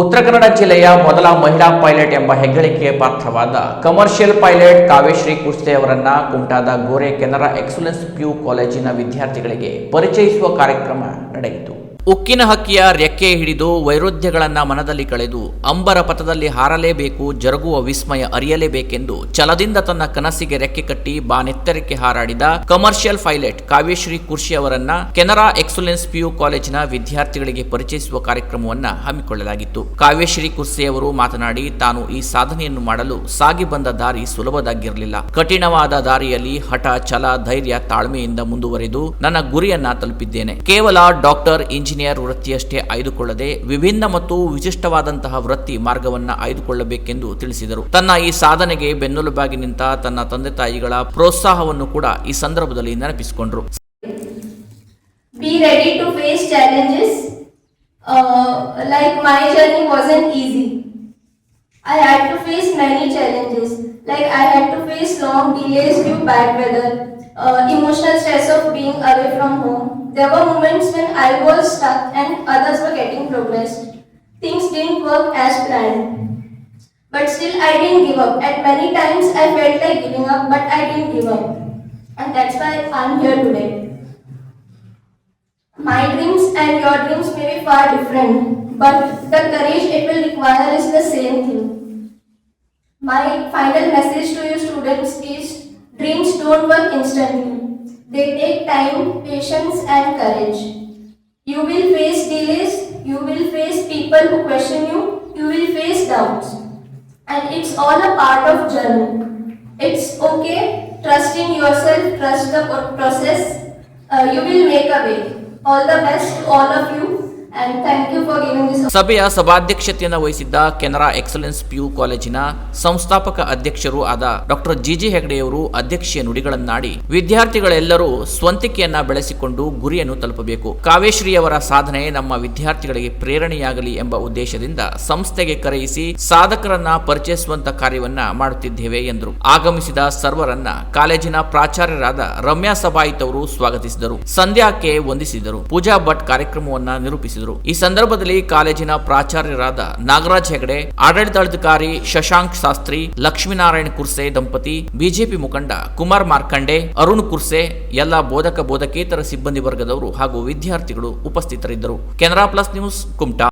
ಉತ್ತರ ಕನ್ನಡ ಜಿಲ್ಲೆಯ ಮೊದಲ ಮಹಿಳಾ ಪೈಲಟ್ ಎಂಬ ಹೆಗ್ಗಳಿಕೆಗೆ ಪಾತ್ರವಾದ ಕಮರ್ಷಿಯಲ್ ಪೈಲಟ್ ಕಾವ್ಯಶ್ರೀ ಕುಸ್ತೆ ಅವರನ್ನ ಕುಮಟಾದ ಗೋರೆ ಕೆನರಾ ಎಕ್ಸಲೆನ್ಸ್ ಪ್ಯೂ ಕಾಲೇಜಿನ ವಿದ್ಯಾರ್ಥಿಗಳಿಗೆ ಪರಿಚಯಿಸುವ ಕಾರ್ಯಕ್ರಮ ನಡೆಯಿತು. ಉಕ್ಕಿನ ಹಕ್ಕಿಯ ರೆಕ್ಕೆ ಹಿಡಿದು ವೈರುಧ್ಯಗಳನ್ನು ಮನದಲ್ಲಿ ಕಳೆದು ಅಂಬರ ಪಥದಲ್ಲಿ ಹಾರಲೇಬೇಕು, ಜರುಗುವ ವಿಸ್ಮಯ ಅರಿಯಲೇಬೇಕೆಂದು ಛಲದಿಂದ ತನ್ನ ಕನಸಿಗೆ ರೆಕ್ಕೆ ಕಟ್ಟಿ ಬಾನೆತ್ತರಕ್ಕೆ ಹಾರಾಡಿದ ಕಮರ್ಷಿಯಲ್ ಪೈಲಟ್ ಕಾವ್ಯಶ್ರೀ ಕುರ್ಷಿ ಅವರನ್ನ ಕೆನರಾ ಎಕ್ಸಲೆನ್ಸ್ ಪಿಯು ಕಾಲೇಜಿನ ವಿದ್ಯಾರ್ಥಿಗಳಿಗೆ ಪರಿಚಯಿಸುವ ಕಾರ್ಯಕ್ರಮವನ್ನ ಹಮ್ಮಿಕೊಳ್ಳಲಾಗಿತ್ತು. ಕಾವ್ಯಶ್ರೀ ಕುರ್ಸಿ ಅವರು ಮಾತನಾಡಿ, ತಾನು ಈ ಸಾಧನೆಯನ್ನು ಮಾಡಲು ಸಾಗಿ ಬಂದ ದಾರಿ ಸುಲಭದಾಗಿರಲಿಲ್ಲ. ಕಠಿಣವಾದ ದಾರಿಯಲ್ಲಿ ಹಠ, ಛಲ, ಧೈರ್ಯ, ತಾಳ್ಮೆಯಿಂದ ಮುಂದುವರೆದು ನನ್ನ ಗುರಿಯನ್ನ ತಲುಪಿದ್ದೇನೆ. ಕೇವಲ ಡಾಕ್ಟರ್, ಇಂಜಿನಿಯರ್ ವೃತ್ತಿಯಷ್ಟೇ ಆಯ್ದುಕೊಳ್ಳದೆ ವಿಭಿನ್ನ ಮತ್ತು ವಿಶಿಷ್ಟವಾದಂತಹ ವೃತ್ತಿ ಮಾರ್ಗವನ್ನ ಆಯ್ದುಕೊಳ್ಳಬೇಕೆಂದು ತಿಳಿಸಿದರು ತನ್ನ ಈ ಸಾಧನೆಗೆ ಬೆನ್ನೆಲುಬಾಗಿ ನಿಂತ ತನ್ನ ತಂದೆ ತಾಯಿಗಳ ಪ್ರೋತ್ಸಾಹವನ್ನು ಕೂಡ ಈ ಸಂದರ್ಭದಲ್ಲಿ ನೆನಪಿಸಿಕೊಂಡರು be ready to face challenges. Uh, like my journey wasn't easy. I had to face many challenges. Like I had to face long delays due bad weather, uh, emotional stress of being away from home. There were moments when I was stuck and others were getting progress. Things didn't work as planned. But still, I didn't give up. At many times, I felt like giving up, but I didn't give up. And that's why I'm here today. My dreams and your dreams may be far different, but the courage it will require is the same thing. My final message to you students is dreams don't work instantly. They take time, patience and courage. You will face delays, you will face people who question you, you will face doubts. And it's all a part of journey. It's okay, trust in yourself, trust the process. Uh, you will make a way. All the best to all of you ಸಭೆಯ ಸಭಾಧ್ಯಕ್ಷತೆಯನ್ನು ವಹಿಸಿದ್ದ Canara excellence PU ಕಾಲೇಜಿನ ಸಂಸ್ಥಾಪಕ ಅಧ್ಯಕ್ಷರು ಆದ doctor GG ಹೆಗಡೆಯವರು ಅಧ್ಯಕ್ಷೀಯ ನುಡಿಗಳನ್ನಾಡಿ ವಿದ್ಯಾರ್ಥಿಗಳೆಲ್ಲರೂ ಸ್ವಂತಿಕೆಯನ್ನ ಬೆಳೆಸಿಕೊಂಡು ಗುರಿಯನ್ನು ತಲುಪಬೇಕು. ಕಾವೇಶ್ರೀಯವರ ಸಾಧನೆ ನಮ್ಮ ವಿದ್ಯಾರ್ಥಿಗಳಿಗೆ ಪ್ರೇರಣೆಯಾಗಲಿ ಎಂಬ ಉದ್ದೇಶದಿಂದ ಸಂಸ್ಥೆಗೆ ಕರೆಯಿಸಿ ಸಾಧಕರನ್ನ ಪರಿಚಯಿಸುವಂತ ಕಾರ್ಯವನ್ನ ಮಾಡುತ್ತಿದ್ದೇವೆ ಎಂದರು. ಆಗಮಿಸಿದ ಸರ್ವರನ್ನ ಕಾಲೇಜಿನ ಪ್ರಾಚಾರ್ಯರಾದ ರಮ್ಯಾ ಸಭಾಯಿತವರು ಸ್ವಾಗತಿಸಿದರು. ಸಂಧ್ಯಾಕ್ಕೆ ವಂದಿಸಿದರು. ಪೂಜಾ ಭಟ್ ಕಾರ್ಯಕ್ರಮವನ್ನ ನಿರೂಪಿಸಿದರು. ಈ ಸಂದರ್ಭದಲ್ಲಿ ಕಾಲೇಜಿನ ಪ್ರಾಚಾರ್ಯರಾದ ನಾಗರಾಜ್ ಹೆಗಡೆ, ಆಡಳಿತಾಧಿಕಾರಿ ಶಶಾಂಕ್ ಶಾಸ್ತ್ರಿ, ಲಕ್ಷ್ಮೀನಾರಾಯಣ ಕುರ್ಸೆ ದಂಪತಿ, ಬಿಜೆಪಿ ಮುಖಂಡ ಕುಮಾರ್ ಮಾರ್ಕಂಡೆ, ಅರುಣ್ ಕುರ್ಸೆ, ಎಲ್ಲ ಬೋಧಕ ಬೋಧಕೇತರ ಸಿಬ್ಬಂದಿ ವರ್ಗದವರು ಹಾಗೂ ವಿದ್ಯಾರ್ಥಿಗಳು ಉಪಸ್ಥಿತರಿದ್ದರು. Canara plus news Kumta.